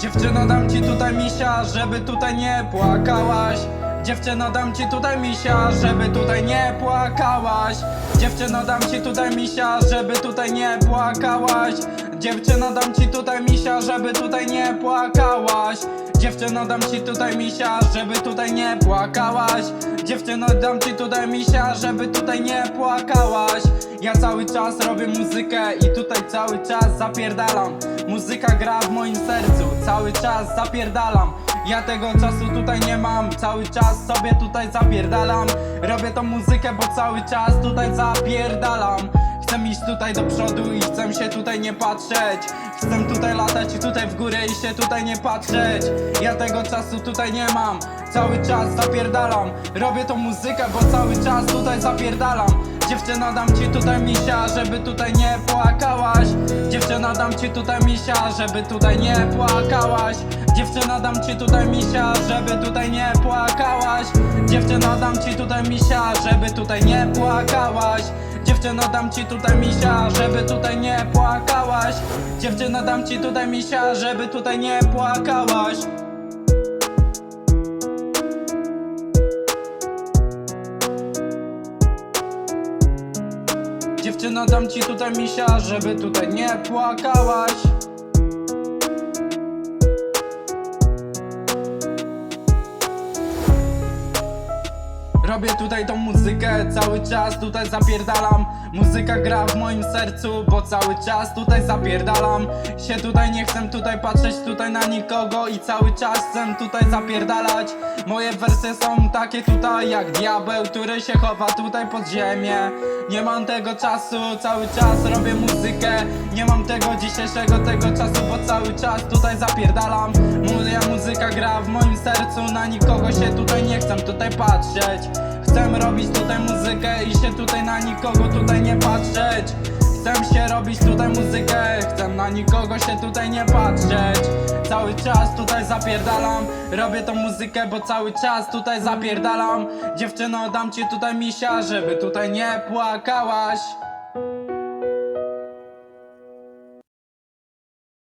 Dziewczyno dam ci tutaj misia, żeby tutaj nie płakałaś. Dziewczyno dam ci tutaj misia, żeby tutaj nie płakałaś. Dziewczyno dam ci tutaj misia, żeby tutaj nie płakałaś. Dziewczyno dam ci tutaj misia, żeby tutaj nie płakałaś. Dziewczyno dam ci tutaj misia, żeby tutaj nie płakałaś. Dziewczyno dam ci tutaj misia, żeby tutaj nie płakałaś. Ja cały czas robię muzykę i tutaj cały czas zapierdalam. Muzyka gra w moim sercu, cały czas zapierdalam. Ja tego czasu tutaj nie mam, cały czas sobie tutaj zapierdalam. Robię tą muzykę, bo cały czas tutaj zapierdalam Chcę iść tutaj do przodu i chcę się tutaj nie patrzeć. Chcę tutaj latać i tutaj w górę i się tutaj nie patrzeć. Ja tego czasu tutaj nie mam, cały czas zapierdalam. Robię tą muzykę, bo cały czas tutaj zapierdalam. Dziewczyno dam ci tutaj misia, żeby tutaj nie płakałaś. Dziewczyno dam ci tutaj misia, żeby tutaj nie płakałaś. Dziewczyno dam ci tutaj misia, żeby tutaj nie płakałaś. Dziewczyno dam ci tutaj misia, żeby tutaj nie płakałaś Dziewczyno dam ci tutaj misia, żeby tutaj nie płakałaś. Dziewczyno dam ci tutaj misia, żeby tutaj nie płakałaś. Dziewczyno dam ci tutaj misia, żeby tutaj nie płakałaś Robię tutaj tą muzykę, cały czas tutaj zapierdalam. Muzyka gra w moim sercu, bo cały czas tutaj zapierdalam. Się tutaj nie chcę tutaj patrzeć tutaj na nikogo I cały czas chcę tutaj zapierdalać. Moje wersje są takie tutaj jak diabeł, który się chowa tutaj pod ziemię. Nie mam tego czasu, cały czas robię muzykę. Nie mam tego dzisiejszego tego czasu, cały czas tutaj zapierdalam. Moja muzyka gra w moim sercu, na nikogo się tutaj nie chcę tutaj patrzeć. Chcę robić tutaj muzykę i się tutaj na nikogo tutaj nie patrzeć. Chcę się robić tutaj muzykę, chcę na nikogo się tutaj nie patrzeć. Cały czas tutaj zapierdalam, robię tą muzykę, bo cały czas tutaj zapierdalam. Dziewczyno dam ci tutaj misia, żeby tutaj nie płakałaś